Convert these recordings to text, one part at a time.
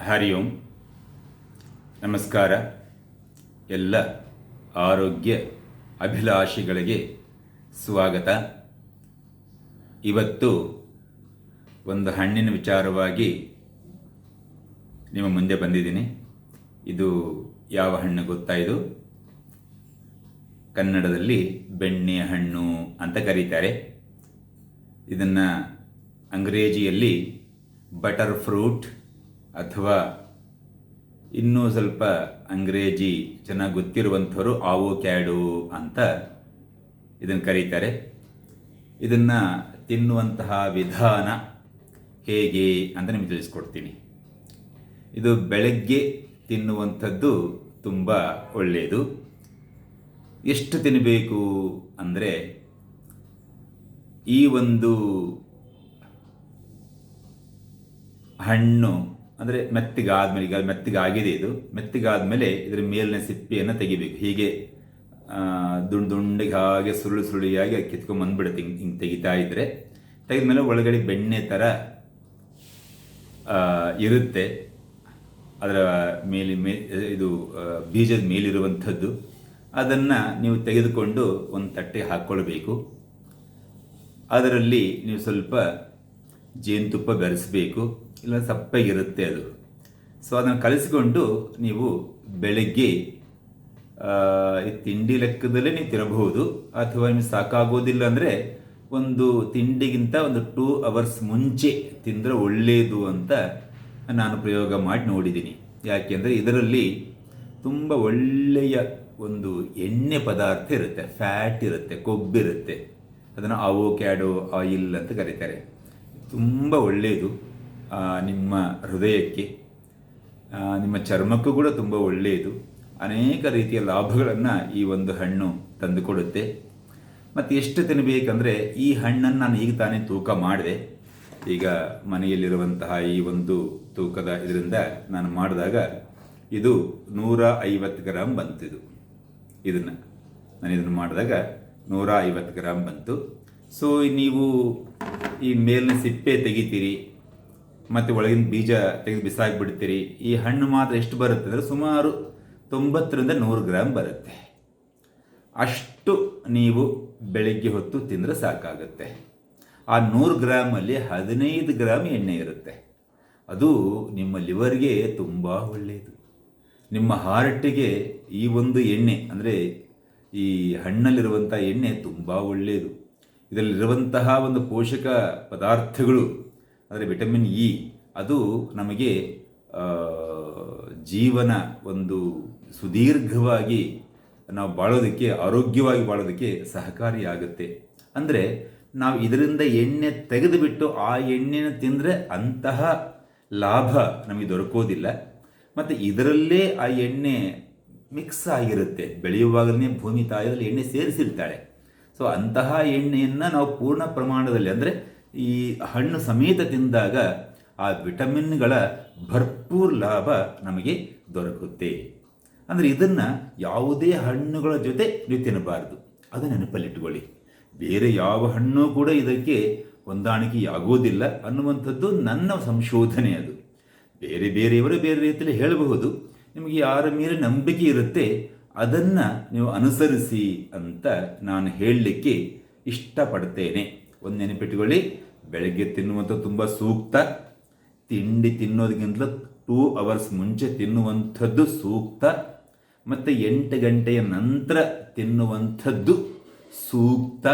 ಹರಿ ಓಂ, ನಮಸ್ಕಾರ. ಎಲ್ಲ ಆರೋಗ್ಯ ಅಭಿಲಾಷಿಗಳಿಗೆ ಸ್ವಾಗತ. ಇವತ್ತು ಒಂದು ಹಣ್ಣಿನ ವಿಚಾರವಾಗಿ ನಿಮ್ಮ ಮುಂದೆ ಬಂದಿದ್ದೀನಿ. ಇದು ಯಾವ ಹಣ್ಣು ಗೊತ್ತಾ ಇದು? ಕನ್ನಡದಲ್ಲಿ ಬೆಣ್ಣೆ ಹಣ್ಣು ಅಂತ ಕರೀತಾರೆ. ಇದನ್ನು ಅಂಗ್ರೇಜಿಯಲ್ಲಿ ಬಟರ್ ಫ್ರೂಟ್ ಅಥವಾ ಇನ್ನೂ ಸ್ವಲ್ಪ ಅಂಗ್ರೇಜಿ ಚೆನ್ನಾಗಿ ಗೊತ್ತಿರುವಂಥವರು ಆವೋ ಕ್ಯಾಡು ಅಂತ ಇದನ್ನು ಕರೀತಾರೆ. ಇದನ್ನು ತಿನ್ನುವಂತಹ ವಿಧಾನ ಹೇಗೆ ಅಂತ ನಿಮಗೆ ತಿಳಿಸ್ಕೊಡ್ತೀನಿ. ಇದು ಬೆಳಗ್ಗೆ ತಿನ್ನುವಂಥದ್ದು ತುಂಬ ಒಳ್ಳೆಯದು ಎಷ್ಟು ತಿನ್ನಬೇಕು ಅಂದರೆ ಈ ಒಂದು ಹಣ್ಣು ಅಂದರೆ ಮೆತ್ತಗಾದ್ಮೇಲೆ, ಈಗ ಮೆತ್ತಿಗಾಗಿದೆ ಇದು. ಮೆತ್ತಗಾದ್ಮೇಲೆ ಇದರ ಮೇಲಿನ ಸಿಪ್ಪೆಯನ್ನು ತೆಗಿಬೇಕು. ಹೀಗೆ ದುಂಡು ದುಂಡಿಗೆ ಹಾಗೆ ಸುರುಳು ಸುರುಳಿಯಾಗಿ ಕಿತ್ಕೊಂಡು ಬಂದ್ಬಿಡುತ್ತೆ. ಹಿಂಗೆ ಹಿಂಗೆ ತೆಗಿತಾ ಇದ್ರೆ ತೆಗೆದ್ಮೇಲೆ ಒಳಗಡೆ ಬೆಣ್ಣೆ ಥರ ಇರುತ್ತೆ. ಅದರ ಮೇಲೆ, ಮೇ, ಇದು ಬೀಜದ ಮೇಲಿರುವಂಥದ್ದು. ಅದನ್ನು ನೀವು ತೆಗೆದುಕೊಂಡು ಒಂದು ತಟ್ಟೆ ಹಾಕ್ಕೊಳ್ಬೇಕು ಅದರಲ್ಲಿ ನೀವು ಸ್ವಲ್ಪ ಜೇನುತುಪ್ಪ ಬೆರೆಸಬೇಕು, ಇಲ್ಲ ಸಪ್ಪಗಿರುತ್ತೆ ಅದು. ಸೊ ಅದನ್ನು ಕಲಿಸಿಕೊಂಡು ನೀವು ಬೆಳಗ್ಗೆ ಈ ತಿಂಡಿ ಲೆಕ್ಕದಲ್ಲೇ ನೀವು ತಿನ್ನಬಹುದು. ಅಥವಾ ನಿಮಗೆ ಸಾಕಾಗೋದಿಲ್ಲ ಅಂದರೆ ಒಂದು ತಿಂಡಿಗಿಂತ ಒಂದು ಟೂ ಅವರ್ಸ್ ಮುಂಚೆ ತಿಂದರೆ ಒಳ್ಳೆಯದು ಅಂತ ನಾನು ಪ್ರಯೋಗ ಮಾಡಿ ನೋಡಿದ್ದೀನಿ. ಯಾಕೆಂದರೆ ಇದರಲ್ಲಿ ತುಂಬ ಒಳ್ಳೆಯ ಒಂದು ಎಣ್ಣೆ ಪದಾರ್ಥ ಇರುತ್ತೆ. ಫ್ಯಾಟ್ ಇರುತ್ತೆ, ಕೊಬ್ಬಿರುತ್ತೆ. ಅದನ್ನು ಅವೋಕ್ಯಾಡೋ ಆಯಿಲ್ ಅಂತ ಕರೀತಾರೆ. ತುಂಬ ಒಳ್ಳೆಯದು ನಿಮ್ಮ ಹೃದಯಕ್ಕೆ ನಿಮ್ಮ ಚರ್ಮಕ್ಕೂ ಕೂಡ ತುಂಬ ಒಳ್ಳೆಯದು. ಅನೇಕ ರೀತಿಯ ಲಾಭಗಳನ್ನು ಈ ಒಂದು ಹಣ್ಣು ತಂದುಕೊಡುತ್ತೆ. ಮತ್ತು ಎಷ್ಟು ತಿನ್ನಬೇಕಂದ್ರೆ ಈ ಹಣ್ಣನ್ನು ನಾನು ಈಗ ತಾನೇ ತೂಕ ಮಾಡಿದೆ. ಈಗ ಮನೆಯಲ್ಲಿರುವಂತಹ ಈ ಒಂದು ತೂಕದ ಇದರಿಂದ ನಾನು ಮಾಡಿದಾಗ ಇದು ನೂರ ಐವತ್ತು ಗ್ರಾಮ್ ಬಂತಿದು. ಇದನ್ನು, ನಾನು ಇದನ್ನು ಮಾಡಿದಾಗ ನೂರ ಐವತ್ತು ಗ್ರಾಮ್ ಬಂತು. ಸೊ ನೀವು ಈ ಮೇಲಿನ ಸಿಪ್ಪೆ ತೆಗಿತೀರಿ, ಮತ್ತು ಒಳಗಿನ ಬೀಜ ತೆಗೆದು ಬಿಸಾಕಿಬಿಡ್ತೀರಿ, ಈ ಹಣ್ಣು ಮಾತ್ರ ಎಷ್ಟು ಬರುತ್ತೆ ಅಂದರೆ ಸುಮಾರು ತೊಂಬತ್ತರಿಂದ ನೂರು ಗ್ರಾಮ್ ಬರುತ್ತೆ. ಅಷ್ಟು ನೀವು ಬೆಳಗ್ಗೆ ಹೊತ್ತು ತಿಂದರೆ ಸಾಕಾಗುತ್ತೆ. ಆ ನೂರು ಗ್ರಾಮಲ್ಲಿ ಹದಿನೈದು ಗ್ರಾಮ್ ಎಣ್ಣೆ ಇರುತ್ತೆ. ಅದು ನಿಮ್ಮ ಲಿವರ್ಗೆ ತುಂಬ ಒಳ್ಳೆಯದು ನಿಮ್ಮ ಹಾರ್ಟಿಗೆ ಈ ಒಂದು ಎಣ್ಣೆ ಅಂದರೆ ಈ ಹಣ್ಣಲ್ಲಿರುವಂಥ ಎಣ್ಣೆ ತುಂಬ ಒಳ್ಳೆಯದು ಇದರಲ್ಲಿರುವಂತಹ ಒಂದು ಪೋಷಕ ಪದಾರ್ಥಗಳು, ಅಂದರೆ ವಿಟಮಿನ್ ಇ, ಅದು ನಮಗೆ ಜೀವನ ಒಂದು ಸುದೀರ್ಘವಾಗಿ ನಾವು ಬಾಳೋದಕ್ಕೆ, ಆರೋಗ್ಯವಾಗಿ ಬಾಳೋದಕ್ಕೆ ಸಹಕಾರಿಯಾಗುತ್ತೆ. ಅಂದರೆ ನಾವು ಇದರಿಂದ ಎಣ್ಣೆ ತೆಗೆದುಬಿಟ್ಟು ಆ ಎಣ್ಣೆನ ತಿಂದರೆ ಅಂತಹ ಲಾಭ ನಮಗೆ ದೊರಕೋದಿಲ್ಲ. ಮತ್ತು ಇದರಲ್ಲೇ ಆ ಎಣ್ಣೆ ಮಿಕ್ಸ್ ಆಗಿರುತ್ತೆ. ಬೆಳೆಯುವಾಗಲೇ ಭೂಮಿ ತಾಯಿಯಲ್ಲಿ ಎಣ್ಣೆ ಸೇರಿಸಿರ್ತಾಳೆ. ಸೊ ಅಂತಹ ಎಣ್ಣೆಯನ್ನು ನಾವು ಪೂರ್ಣ ಪ್ರಮಾಣದಲ್ಲಿ ಅಂದರೆ ಈ ಹಣ್ಣು ಸಮೇತ ತಿಂದಾಗ ಆ ವಿಟಮಿನ್ಗಳ ಭರ್ಪೂರ್ ಲಾಭ ನಮಗೆ ದೊರಕುತ್ತೆ. ಅಂದರೆ ಇದನ್ನು ಯಾವುದೇ ಹಣ್ಣುಗಳ ಜೊತೆ ನೀವು ತಿನ್ನಬಾರದು. ಅದು ನೆನಪಲ್ಲಿಟ್ಟುಕೊಳ್ಳಿ. ಬೇರೆ ಯಾವ ಹಣ್ಣು ಕೂಡ ಇದಕ್ಕೆ ಹೊಂದಾಣಿಕೆಯಾಗೋದಿಲ್ಲ ಅನ್ನುವಂಥದ್ದು ನನ್ನ ಸಂಶೋಧನೆ ಅದು. ಬೇರೆ ಬೇರೆಯವರು ಬೇರೆ ರೀತಿಯಲ್ಲಿ ಹೇಳಬಹುದು. ನಿಮಗೆ ಯಾರ ಮೇಲೆ ನಂಬಿಕೆ ಇರುತ್ತೆ ಅದನ್ನು ನೀವು ಅನುಸರಿಸಿ ಅಂತ ನಾನು ಹೇಳಲಿಕ್ಕೆ ಇಷ್ಟಪಡ್ತೇನೆ. ಒಂದು ನೆನಪಿಟ್ಟುಕೊಳ್ಳಿ ಬೆಳಗ್ಗೆ ತಿನ್ನುವಂಥ ತುಂಬ ಸೂಕ್ತ. ತಿಂಡಿ ತಿನ್ನೋದಕ್ಕಿಂತಲೂ ಟೂ ಅವರ್ಸ್ ಮುಂಚೆ ತಿನ್ನುವಂಥದ್ದು ಸೂಕ್ತ. ಮತ್ತು ಎಂಟು ಗಂಟೆಯ ನಂತರ ತಿನ್ನುವಂಥದ್ದು ಸೂಕ್ತ.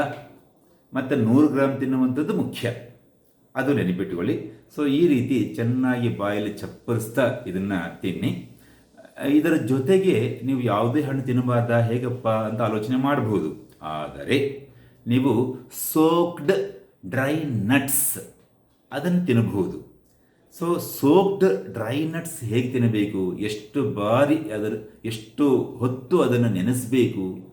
ಮತ್ತು ನೂರು ಗ್ರಾಮ್ ತಿನ್ನುವಂಥದ್ದು ಮುಖ್ಯ. ಅದು ನೆನಪಿಟ್ಟುಕೊಳ್ಳಿ ಸೊ ಈ ರೀತಿ ಚೆನ್ನಾಗಿ ಬಾಯಲ್ಲಿ ಚಪ್ಪರಿಸ್ತಾ ಇದನ್ನು ತಿನ್ನಿ. ಇದರ ಜೊತೆಗೆ ನೀವು ಯಾವುದೇ ಹಣ್ಣು ತಿನ್ನಬಾರ್ದ, ಹೇಗಪ್ಪ ಅಂತ ಆಲೋಚನೆ ಮಾಡಬಹುದು ಆದರೆ ನೀವು ಸೋಕ್ಡ್ ಡ್ರೈ ನಟ್ಸ್ ಅದನ್ನು ತಿನ್ನಬಹುದು. ಸೊ ಸೋಕ್ಡ್ ಡ್ರೈ ನಟ್ಸ್ ಹೇಗೆ ತಿನ್ನಬೇಕು? ಎಷ್ಟು ಬಾರಿ ಅದರ, ಎಷ್ಟು ಹೊತ್ತು ಅದನ್ನು ನೆನೆಸಬೇಕು?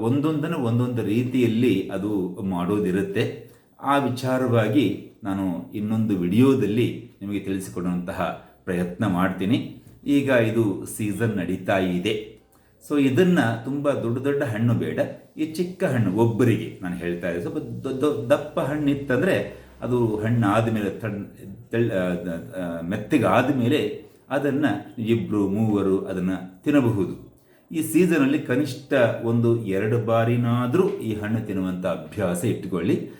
ಒಂದೊಂದನ್ನು ಒಂದೊಂದು ರೀತಿಯಲ್ಲಿ ಅದು ಮಾಡೋದಿರುತ್ತೆ. ಆ ವಿಚಾರವಾಗಿ ನಾನು ಇನ್ನೊಂದು ವಿಡಿಯೋದಲ್ಲಿ ನಿಮಗೆ ತಿಳಿಸಿಕೊಡುವಂತಹ ಪ್ರಯತ್ನ ಮಾಡ್ತೀನಿ. ಈಗ ಇದು ಸೀಸನ್ ನಡೀತಾ ಇದೆ. ಸೊ ಇದನ್ನು ತುಂಬ ದೊಡ್ಡ ದೊಡ್ಡ ಹಣ್ಣು ಬೇಡ. ಈ ಚಿಕ್ಕ ಹಣ್ಣು, ಒಬ್ಬರಿಗೆ ನಾನು ಹೇಳ್ತಾ ಇದ್ದೆ ಸ್ವಲ್ಪ ದೊ- ದೊ- ದಪ್ಪ ಹಣ್ಣು ಇತ್ತಂದರೆ ಅದು ಹಣ್ಣು ಆದಮೇಲೆ ಮೆತ್ತಗಾದ ಮೇಲೆ ಅದನ್ನು ಇಬ್ಬರು ಮೂವರು ಅದನ್ನು ತಿನ್ನಬಹುದು. ಈ ಸೀಸನಲ್ಲಿ ಕನಿಷ್ಠ ಒಂದು ಎರಡು ಬಾರಿನಾದರೂ ಈ ಹಣ್ಣು ತಿನ್ನುವಂಥ ಅಭ್ಯಾಸ ಇಟ್ಟುಕೊಳ್ಳಿ.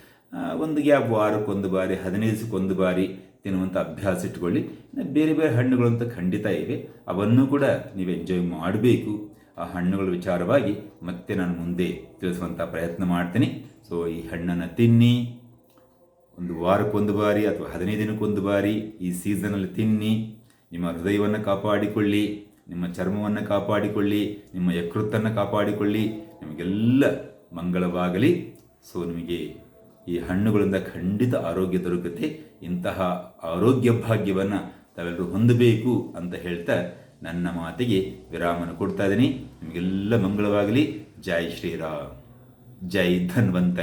ಒಂದು ಗ್ಯಾಪ್ ವಾರಕ್ಕೊಂದು ಬಾರಿ ಹದಿನೈದು ದಿವಸಕ್ಕೊಂದು ಬಾರಿ ತಿನ್ನುವಂಥ ಅಭ್ಯಾಸ ಇಟ್ಕೊಳ್ಳಿ. ಬೇರೆ ಬೇರೆ ಹಣ್ಣುಗಳು ಅಂತ ಖಂಡಿತ ಇವೆ. ಅವನ್ನು ಕೂಡ ನೀವು ಎಂಜಾಯ್ ಮಾಡಬೇಕು. ಆ ಹಣ್ಣುಗಳ ವಿಚಾರವಾಗಿ ಮತ್ತೆ ನಾನು ಮುಂದೆ ತಿಳಿಸುವಂಥ ಪ್ರಯತ್ನ ಮಾಡ್ತೀನಿ. ಸೊ ಈ ಹಣ್ಣನ್ನು ತಿನ್ನಿ. ಒಂದು ವಾರಕ್ಕೊಂದು ಬಾರಿ ಅಥವಾ ಹದಿನೈದು ದಿನಕ್ಕೊಂದು ಬಾರಿ ಈ ಸೀಸನಲ್ಲಿ ತಿನ್ನಿ. ನಿಮ್ಮ ಹೃದಯವನ್ನು ಕಾಪಾಡಿಕೊಳ್ಳಿ. ನಿಮ್ಮ ಚರ್ಮವನ್ನು ಕಾಪಾಡಿಕೊಳ್ಳಿ. ನಿಮ್ಮ ಯಕೃತ್ತನ್ನು ಕಾಪಾಡಿಕೊಳ್ಳಿ. ನಿಮಗೆಲ್ಲ ಮಂಗಳವಾಗಲಿ. ಸೊ ನಿಮಗೆ ಈ ಹಣ್ಣುಗಳಿಂದ ಖಂಡಿತ ಆರೋಗ್ಯ ದೊರಕುತ್ತೆ. ಇಂತಹ ಆರೋಗ್ಯ ಭಾಗ್ಯವನ್ನು ತಾವೆಲ್ಲರೂ ಹೊಂದಬೇಕು ಅಂತ ಹೇಳ್ತಾ ನನ್ನ ಮಾತಿಗೆ ವಿರಾಮನ ಕೊಡ್ತಾ ಇದ್ದೀನಿ. ನಿಮಗೆಲ್ಲ ಮಂಗಳವಾಗಲಿ. ಜೈ ಶ್ರೀರಾಮ್. ಜೈ ಧನ್ವಂತರಿ.